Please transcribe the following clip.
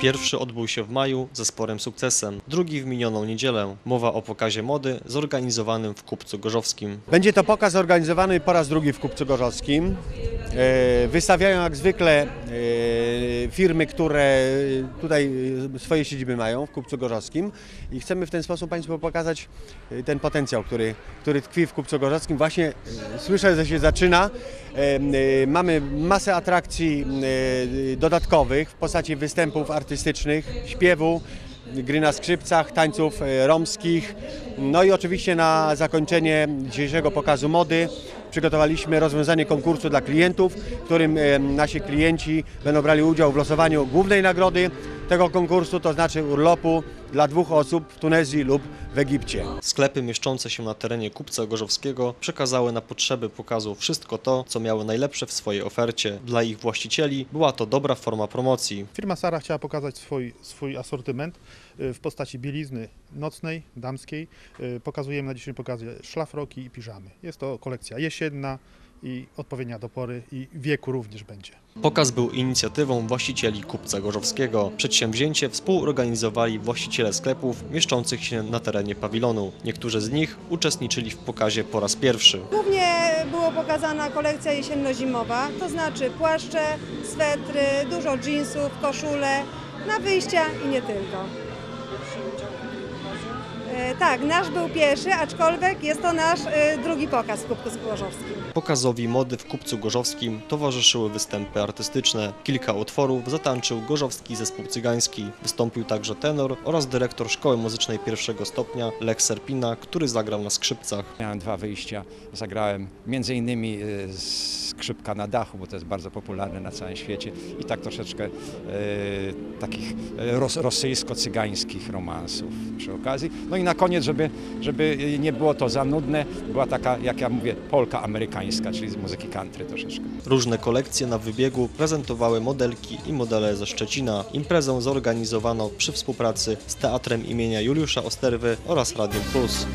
Pierwszy odbył się w maju ze sporym sukcesem, drugi w minioną niedzielę. Mowa o pokazie mody zorganizowanym w Kupcu Gorzowskim. Będzie to pokaz zorganizowany po raz drugi w Kupcu Gorzowskim. E, Wystawiają jak zwykle e, firmy, które tutaj e, swoje siedziby mają w Kupcu Gorzowskim i chcemy w ten sposób Państwu pokazać ten potencjał, który, który tkwi w Kupcu Gorzowskim. Właśnie słyszę, że się zaczyna. Mamy masę atrakcji dodatkowych w postaci występów artystycznych, śpiewu, gry na skrzypcach, tańców romskich. No i oczywiście na zakończenie dzisiejszego pokazu mody przygotowaliśmy rozwiązanie konkursu dla klientów, w którym nasi klienci będą brali udział w losowaniu głównej nagrody tego konkursu, to znaczy urlopu dla dwóch osób w Tunezji lub w Egipcie. Sklepy mieszczące się na terenie Kupca Gorzowskiego przekazały na potrzeby pokazu wszystko to, co miały najlepsze w swojej ofercie. Dla ich właścicieli była to dobra forma promocji. Firma Sara chciała pokazać swój, swój asortyment y, w postaci bielizny nocnej, damskiej. Y, Pokazujemy na dzisiejszym pokazie szlafroki i piżamy. Jest to kolekcja jesienna i odpowiednia do pory i wieku również będzie. Pokaz był inicjatywą właścicieli Kupca Gorzowskiego. Przedsięwzięcie współorganizowali właściciele sklepów mieszczących się na terenie pawilonu. Niektórzy z nich uczestniczyli w pokazie po raz pierwszy. Głównie była pokazana kolekcja jesienno-zimowa, to znaczy płaszcze, swetry, dużo jeansów, koszule, na wyjścia i nie tylko. E, Tak, nasz był pierwszy, aczkolwiek jest to nasz e, drugi pokaz w Kubku Skłorzowskim. Pokazowi mody w Kupcu Gorzowskim towarzyszyły występy artystyczne. Kilka utworów zatańczył Gorzowski Zespół Cygański. Wystąpił także tenor oraz dyrektor Szkoły Muzycznej pierwszego stopnia Lech Serpina, który zagrał na skrzypcach. Miałem dwa wyjścia. Zagrałem między innymi e, skrzypka na dachu, bo to jest bardzo popularne na całym świecie i tak troszeczkę e, takich e, ros, rosyjsko-cygańskich romansów przy okazji. No i na koniec, żeby, żeby nie było to za nudne, była taka, jak ja mówię, polka amerykańska, czyli z muzyki country troszeczkę. Różne kolekcje na wybiegu prezentowały modelki i modele ze Szczecina. Imprezę zorganizowano przy współpracy z Teatrem imienia Juliusza Osterwy oraz Radiem Plus.